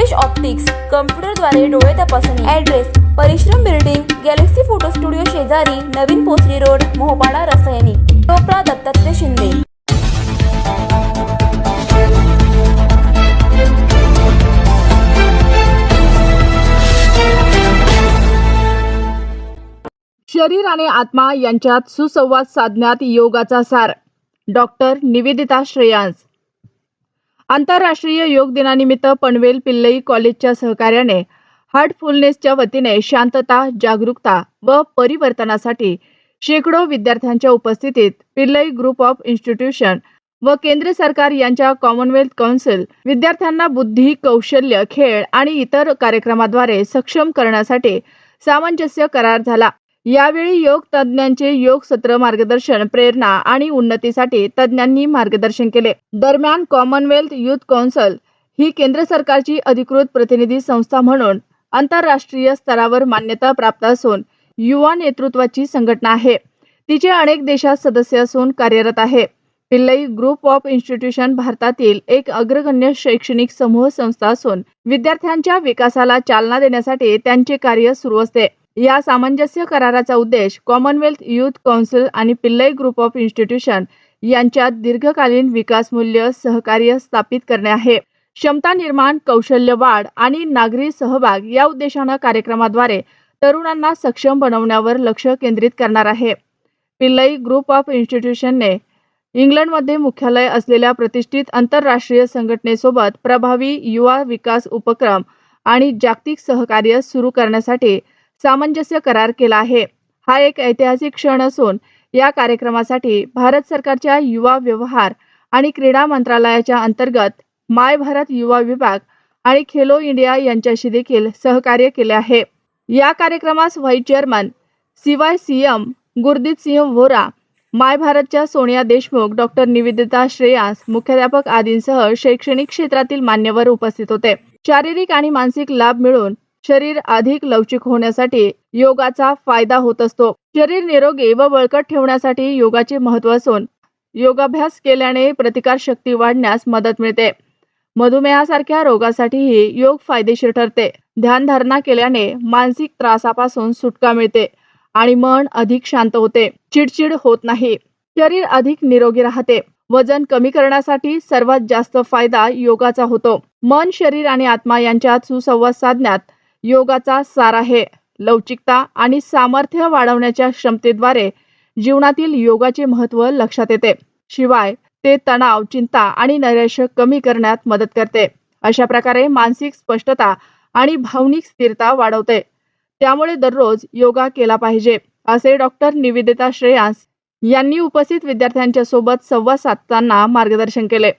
Naresh optics कम्प्युटरद्वारे डोळे तपासणी. Address परिश्रम बिल्डिंग गॅलेक्सी फोटो स्टुडिओ शेजारी नवीन पोसरी रोड मोहपाडा रसायनी. टोपरा दत्तात्रय शिंदे. शरीर आणि आत्मा यांच्यात सुसंवाद साधण्यात योगाचा सार. डॉक्टर निवेदिता श्रेयांस. आंतरराष्ट्रीय योग दिनानिमित्त पनवेल पिल्लई कॉलेजच्या सहकार्याने हार्टफुलनेसच्या वतीने शांतता जागरूकता व परिवर्तनासाठी शेकडो विद्यार्थ्यांच्या उपस्थितीत पिल्लई ग्रुप ऑफ इन्स्टिट्यूशन व केंद्र सरकार यांच्या कॉमनवेल्थ कौन्सिल विद्यार्थ्यांना बुद्धी कौशल्य खेळ आणि इतर कार्यक्रमाद्वारे सक्षम करण्यासाठी सामंजस्य करार झाला. यावेळी योग तज्ज्ञांचे योग सत्र मार्गदर्शन प्रेरणा आणि उन्नतीसाठी तज्ज्ञांनी मार्गदर्शन केले. दरम्यान कॉमनवेल्थ युथ कौन्सिल ही केंद्र सरकारची अधिकृत प्रतिनिधी संस्था म्हणून आंतरराष्ट्रीय स्तरावर मान्यता प्राप्त असून युवा नेतृत्वाची संघटना आहे. तिचे अनेक देशात सदस्य असून कार्यरत आहे. पिल्लई ग्रुप ऑफ इन्स्टिट्यूशन भारतातील एक अग्रगण्य शैक्षणिक समूह संस्था असून विद्यार्थ्यांच्या विकासाला चालना देण्यासाठी त्यांचे कार्य सुरू असते. या सामंजस्य कराराचा उद्देश कॉमनवेल्थ युथ कौन्सिल आणि पिल्लई ग्रुप ऑफ इन्स्टिट्यूशन यांच्यात दीर्घकालीन विकास मूल्य सहकार्य स्थापित करणे आहे. क्षमता निर्माण कौशल्य वाढ आणि नागरी सहभाग या उद्देशानं कार्यक्रमाद्वारे तरुणांना सक्षम बनवण्यावर लक्ष केंद्रित करणार आहे. पिल्लई ग्रुप ऑफ इन्स्टिट्यूशनने इंग्लंडमध्ये मुख्यालय असलेल्या प्रतिष्ठित आंतरराष्ट्रीय संघटनेसोबत प्रभावी युवा विकास उपक्रम आणि जागतिक सहकार्य सुरू करण्यासाठी सामंजस्य करार केला आहे. हा एक ऐतिहासिक क्षण असून या कार्यक्रमासाठी भारत सरकारच्या युवा व्यवहार आणि क्रीडा मंत्रालयाच्या अंतर्गत माय भारत युवा विभाग आणि खेलो इंडिया यांच्याशी देखील सहकार्य केले आहे. या कार्यक्रमास vice chairman CY CM Gurdeet Singh Vora my भारतच्या सोनिया देशमुख डॉक्टर निवेदिता श्रेयांस मुख्याध्यापक आदींसह शैक्षणिक क्षेत्रातील मान्यवर उपस्थित होते. शारीरिक आणि मानसिक लाभ मिळून शरीर अधिक लवचिक होण्यासाठी योगाचा फायदा होत असतो. शरीर निरोगी व बळकट ठेवण्यासाठी योगाचे महत्त्व असून योगाभ्यास केल्याने प्रतिकार शक्ती वाढण्यास मदत मिळते. मधुमेहासारख्या रोगासाठीही योग फायदेशीर ठरते. ध्यानधारणा केल्याने मानसिक त्रासापासून सुटका मिळते आणि मन अधिक शांत होते. चिडचिड होत नाही. शरीर अधिक निरोगी राहते. वजन कमी करण्यासाठी सर्वात जास्त फायदा योगाचा होतो. मन शरीर आणि आत्मा यांच्यात सुसंवाद साधण्यात योगाचा सार आहे. लवचिकता आणि सामर्थ्य वाढवण्याच्या क्षमतेद्वारे जीवनातील योगाचे महत्त्व लक्षात येते. शिवाय ते तणाव चिंता आणि नैराश्य कमी करण्यात मदत करते. अशा प्रकारे मानसिक स्पष्टता आणि भावनिक स्थिरता वाढवते. त्यामुळे दररोज योगा केला पाहिजे असे डॉक्टर निवेदिता श्रेयांस यांनी उपस्थित विद्यार्थ्यांच्या सोबत संवाद साधताना मार्गदर्शन केले.